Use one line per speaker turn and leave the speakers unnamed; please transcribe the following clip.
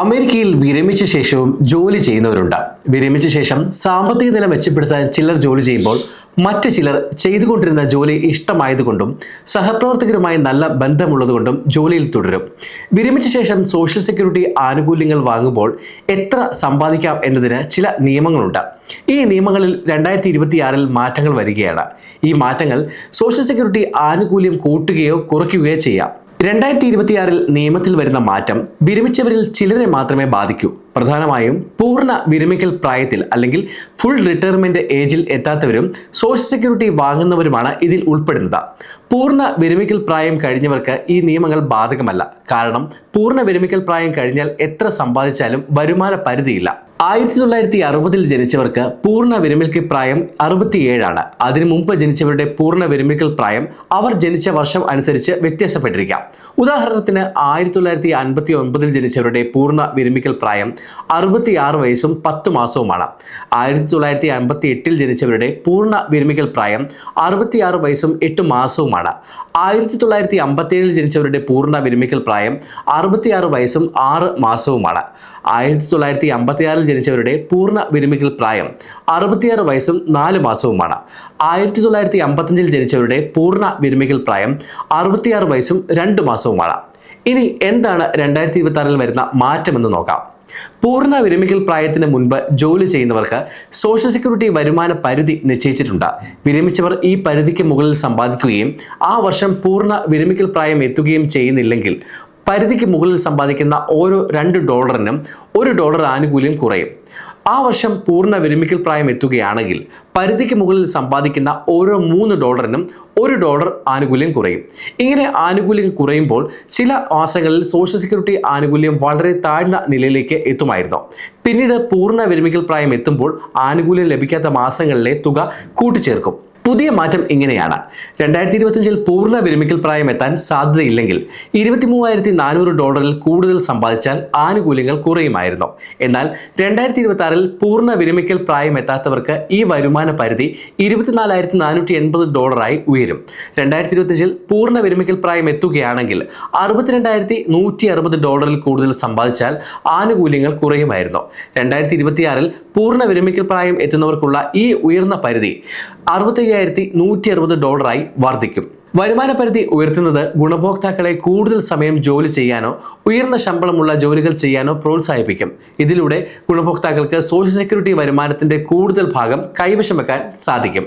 അമേരിക്കയിൽ വിരമിച്ച ശേഷവും ജോലി ചെയ്യുന്നവരുണ്ട്. വിരമിച്ച ശേഷം സാമ്പത്തിക നില മെച്ചപ്പെടുത്താൻ ചിലർ ജോലി ചെയ്യുമ്പോൾ മറ്റു ചിലർ ചെയ്തുകൊണ്ടിരുന്ന ജോലി ഇഷ്ടമായതുകൊണ്ടും സഹപ്രവർത്തകരുമായി നല്ല ബന്ധമുള്ളതുകൊണ്ടും ജോലിയിൽ തുടരും. വിരമിച്ച ശേഷം സോഷ്യൽ സെക്യൂരിറ്റി ആനുകൂല്യങ്ങൾ വാങ്ങുമ്പോൾ എത്ര സമ്പാദിക്കാം എന്നതിന് ചില നിയമങ്ങളുണ്ട്. ഈ നിയമങ്ങളിൽ രണ്ടായിരത്തി ഇരുപത്തിയാറിൽ മാറ്റങ്ങൾ വരികയാണ്. ഈ മാറ്റങ്ങൾ സോഷ്യൽ സെക്യൂരിറ്റി ആനുകൂല്യം കൂട്ടുകയോ കുറയ്ക്കുകയോ ചെയ്യാം. രണ്ടായിരത്തി ഇരുപത്തിയാറിൽ നിയമത്തിൽ വരുന്ന മാറ്റം വിരമിച്ചവരിൽ ചിലരെ മാത്രമേ ബാധിക്കൂ. പ്രധാനമായും പൂർണ വിരമിക്കൽ പ്രായത്തിൽ അല്ലെങ്കിൽ ഫുൾ റിട്ടയർമെന്റ് ഏജിൽ എത്താത്തവരും സോഷ്യൽ സെക്യൂരിറ്റി വാങ്ങുന്നവരുമാണ് ഇതിൽ ഉൾപ്പെടുന്നത്. പൂർണ വിരമിക്കൽ പ്രായം കഴിഞ്ഞവർക്ക് ഈ നിയമങ്ങൾ ബാധകമല്ല. കാരണം പൂർണ വിരമിക്കൽ പ്രായം കഴിഞ്ഞാൽ എത്ര സമ്പാദിച്ചാലും വരുമാന പരിധിയില്ല. ആയിരത്തി തൊള്ളായിരത്തി അറുപതിൽ ജനിച്ചവർക്ക് പൂർണ വിരമിക്കൽ പ്രായം അറുപത്തിയേഴാണ്. അതിനു മുമ്പ് ജനിച്ചവരുടെ പൂർണ വിരമിക്കൽ പ്രായം അവർ ജനിച്ച വർഷം അനുസരിച്ച് വ്യത്യാസപ്പെട്ടിരിക്കാം. ഉദാഹരണത്തിന് ആയിരത്തി തൊള്ളായിരത്തി അൻപത്തി ഒൻപതിൽ ജനിച്ചവരുടെ പൂർണ വിരമിക്കൽ പ്രായം അറുപത്തിയാറ് വയസ്സും പത്ത് മാസവുമാണ്. ആയിരത്തി തൊള്ളായിരത്തി അൻപത്തി എട്ടിൽ ജനിച്ചവരുടെ പൂർണ വിരമിക്കൽ പ്രായം അറുപത്തിയാറ് വയസ്സും എട്ട് മാസവുമാണ്. ആയിരത്തി തൊള്ളായിരത്തി അമ്പത്തിയേഴിൽ ജനിച്ചവരുടെ പൂർണ വിരമിക്കൽ പ്രായം അറുപത്തിയാറ് വയസ്സും ആറ് മാസവുമാണ്. ആയിരത്തി തൊള്ളായിരത്തി അമ്പത്തിയാറിൽ ജനിച്ചവരുടെ പൂർണ വിരമിക്കൽ പ്രായം അറുപത്തിയാറ് വയസ്സും നാല് മാസവുമാണ്. ആയിരത്തി തൊള്ളായിരത്തി അമ്പത്തഞ്ചിൽ ജനിച്ചവരുടെ പൂർണ വിരമിക്കൽ പ്രായം അറുപത്തിയാറ് വയസ്സും രണ്ട് മാസവുമാണ്. ഇനി എന്താണ് രണ്ടായിരത്തി ഇരുപത്തി ആറിൽ വരുന്ന മാറ്റമെന്ന് നോക്കാം. പൂർണ വിരമിക്കൽ പ്രായത്തിന് മുൻപ് ജോലി ചെയ്യുന്നവർക്ക് സോഷ്യൽ സെക്യൂരിറ്റി വരുമാന പരിധി നിശ്ചയിച്ചിട്ടുണ്ട്. വിരമിച്ചവർ ഈ പരിധിക്ക് മുകളിൽ സമ്പാദിക്കുകയും ആ വർഷം പൂർണ വിരമിക്കൽ പ്രായം എത്തുകയും ചെയ്യുന്നില്ലെങ്കിൽ പരിധിക്ക് മുകളിൽ സമ്പാദിക്കുന്ന ഓരോ രണ്ട് ഡോളറിനും ഒരു ഡോളർ ആനുകൂല്യം കുറയും. ആ വർഷം പൂർണ വിരമിക്കൽ പ്രായം എത്തുകയാണെങ്കിൽ പരിധിക്ക് മുകളിൽ സമ്പാദിക്കുന്ന ഓരോ മൂന്ന് ഡോളറിനും ഒരു ഡോളർ ആനുകൂല്യം കുറയും. ഇങ്ങനെ ആനുകൂല്യം കുറയുമ്പോൾ ചില മാസങ്ങളിൽ സോഷ്യൽ സെക്യൂരിറ്റി ആനുകൂല്യം വളരെ താഴ്ന്ന നിലയിലേക്ക് എത്തുമായിരുന്നു. പിന്നീട് പൂർണ വിരമിക്കൽ പ്രായം എത്തുമ്പോൾ ആനുകൂല്യം ലഭിക്കാത്ത മാസങ്ങളിലെ തുക കൂട്ടിച്ചേർക്കും. പുതിയ മാറ്റം ഇങ്ങനെയാണ്. രണ്ടായിരത്തി ഇരുപത്തിയഞ്ചിൽ പൂർണ വിരമിക്കൽ പ്രായം എത്താൻ സാധ്യതയില്ലെങ്കിൽ ഇരുപത്തി മൂവായിരത്തി നാനൂറ് ഡോളറിൽ കൂടുതൽ സമ്പാദിച്ചാൽ ആനുകൂല്യങ്ങൾ കുറയുമായിരുന്നു. എന്നാൽ രണ്ടായിരത്തി ഇരുപത്തി ആറിൽ പൂർണ വിരമിക്കൽ പ്രായം എത്താത്തവർക്ക് ഈ വരുമാന പരിധി ഇരുപത്തിനാലായിരത്തി നാനൂറ്റി എൺപത് ഡോളറായി ഉയരും. രണ്ടായിരത്തി ഇരുപത്തിയഞ്ചിൽ പൂർണ വിരമിക്കൽ പ്രായം എത്തുകയാണെങ്കിൽ അറുപത്തിരണ്ടായിരത്തി നൂറ്റി അറുപത് ഡോളറിൽ കൂടുതൽ സമ്പാദിച്ചാൽ ആനുകൂല്യങ്ങൾ കുറയുമായിരുന്നു. രണ്ടായിരത്തി ഇരുപത്തിയാറിൽ പൂർണ വിരമിക്കൽ പ്രായം എത്തുന്നവർക്കുള്ള ഈ ഉയർന്ന പരിധി അറുപത്തയ്യായിരത്തി നൂറ്റി അറുപത് ഡോളറായി വർദ്ധിക്കും. വരുമാന പരിധി ഉയർത്തുന്നത് ഗുണഭോക്താക്കളെ കൂടുതൽ സമയം ജോലി ചെയ്യാനോ ഉയർന്ന ശമ്പളമുള്ള ജോലികൾ ചെയ്യാനോ പ്രോത്സാഹിപ്പിക്കും. ഇതിലൂടെ ഗുണഭോക്താക്കൾക്ക് സോഷ്യൽ സെക്യൂരിറ്റി വരുമാനത്തിന്റെ കൂടുതൽ ഭാഗം കൈവശം വെക്കാൻ സാധിക്കും.